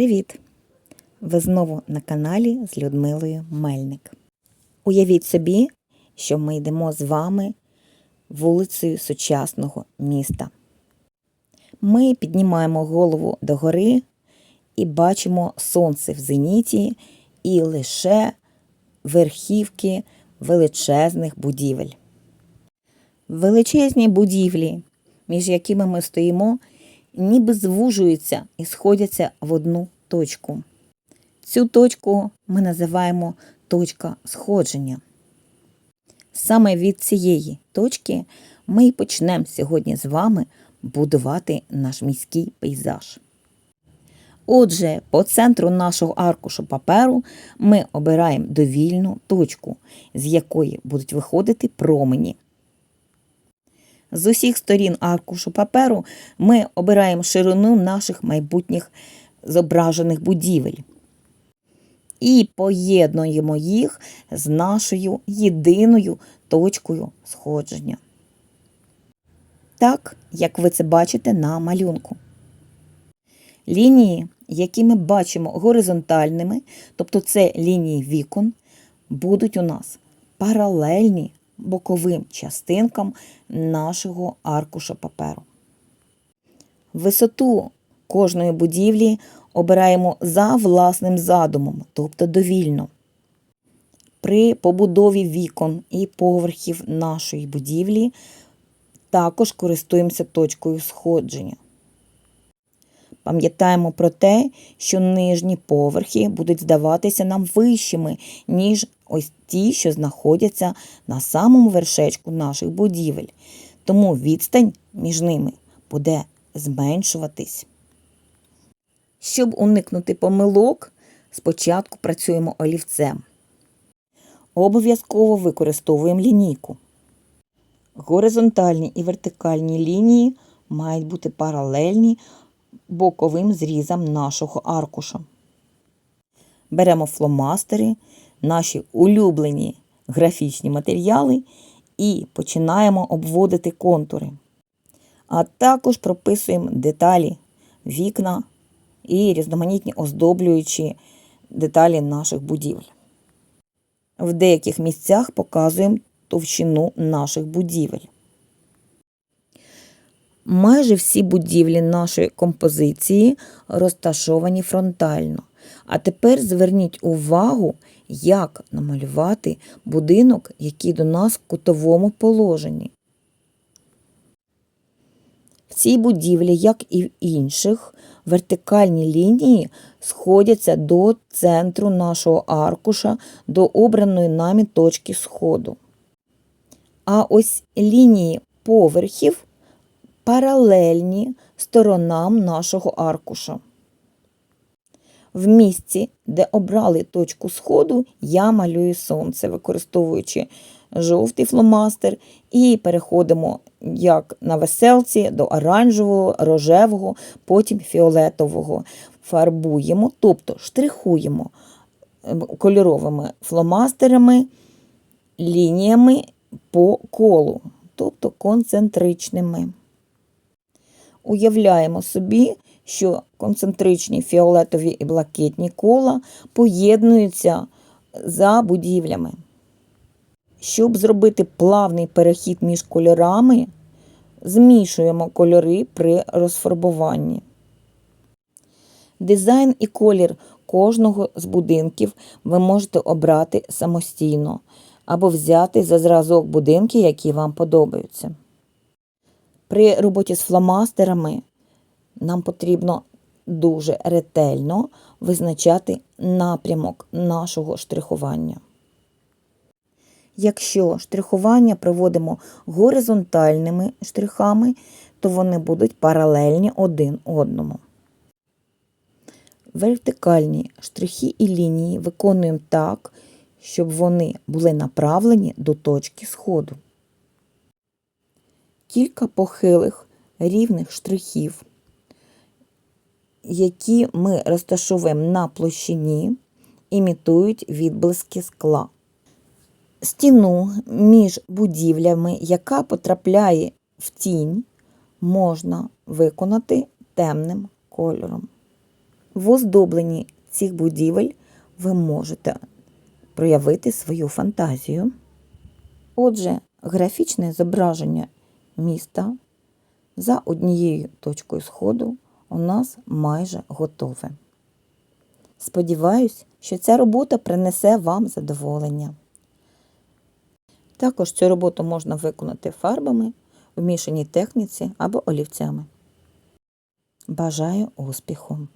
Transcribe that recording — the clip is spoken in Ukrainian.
Привіт! Ви знову на каналі з Людмилою Мельник. Уявіть собі, що ми йдемо з вами вулицею сучасного міста. Ми піднімаємо голову догори і бачимо сонце в зеніті і лише верхівки величезних будівель. Величезні будівлі, між якими ми стоїмо, ніби звужуються і сходяться в одну точку. Цю точку ми називаємо точка сходження. Саме від цієї точки ми і почнемо сьогодні з вами будувати наш міський пейзаж. Отже, по центру нашого аркушу паперу ми обираємо довільну точку, з якої будуть виходити промені. З усіх сторін аркушу паперу ми обираємо ширину наших майбутніх зображених будівель і поєднуємо їх з нашою єдиною точкою сходження. Так, як ви це бачите на малюнку. Лінії, які ми бачимо горизонтальними, тобто це лінії вікон, будуть у нас паралельні боковим частинкам нашого аркуша паперу. Висоту кожної будівлі обираємо за власним задумом, тобто довільно. При побудові вікон і поверхів нашої будівлі також користуємося точкою сходження. Пам'ятаємо про те, що нижні поверхи будуть здаватися нам вищими, ніж ось ті, що знаходяться на самому вершечку наших будівель. Тому відстань між ними буде зменшуватись. Щоб уникнути помилок, спочатку працюємо олівцем. Обов'язково використовуємо лінійку. Горизонтальні і вертикальні лінії мають бути паралельні боковим зрізам нашого аркуша. Беремо фломастери, наші улюблені графічні матеріали і починаємо обводити контури. А також прописуємо деталі, вікна і різноманітні оздоблюючі деталі наших будівель. В деяких місцях показуємо товщину наших будівель. Майже всі будівлі нашої композиції розташовані фронтально. А тепер зверніть увагу, як намалювати будинок, який до нас в кутовому положенні. В цій будівлі, як і в інших, вертикальні лінії сходяться до центру нашого аркуша, до обраної нами точки сходу. А ось лінії поверхів паралельні сторонам нашого аркуша. В місці, де обрали точку сходу, я малюю сонце, використовуючи жовтий фломастер, і переходимо як на веселці до оранжевого, рожевого, потім фіолетового. Фарбуємо, тобто штрихуємо ем, кольоровими фломастерами, лініями по колу, тобто концентричними. Уявляємо собі, що концентричні фіолетові і блакитні кола поєднуються за будівлями. Щоб зробити плавний перехід між кольорами, змішуємо кольори при розфарбуванні. Дизайн і колір кожного з будинків ви можете обрати самостійно або взяти за зразок будинки, які вам подобаються. При роботі з фломастерами нам потрібно дуже ретельно визначати напрямок нашого штрихування. Якщо штрихування проводимо горизонтальними штрихами, то вони будуть паралельні один одному. Вертикальні штрихи і лінії виконуємо так, щоб вони були направлені до точки сходу. Кілька похилих рівних штрихів, які ми розташовуємо на площині, імітують відблиски скла. Стіну між будівлями, яка потрапляє в тінь, можна виконати темним кольором. В оздобленні цих будівель ви можете проявити свою фантазію. Отже, графічне зображення міста за однією точкою сходу у нас майже готове. Сподіваюсь, що ця робота принесе вам задоволення. Також цю роботу можна виконати фарбами, в мішаній техніці або олівцями. Бажаю успіху!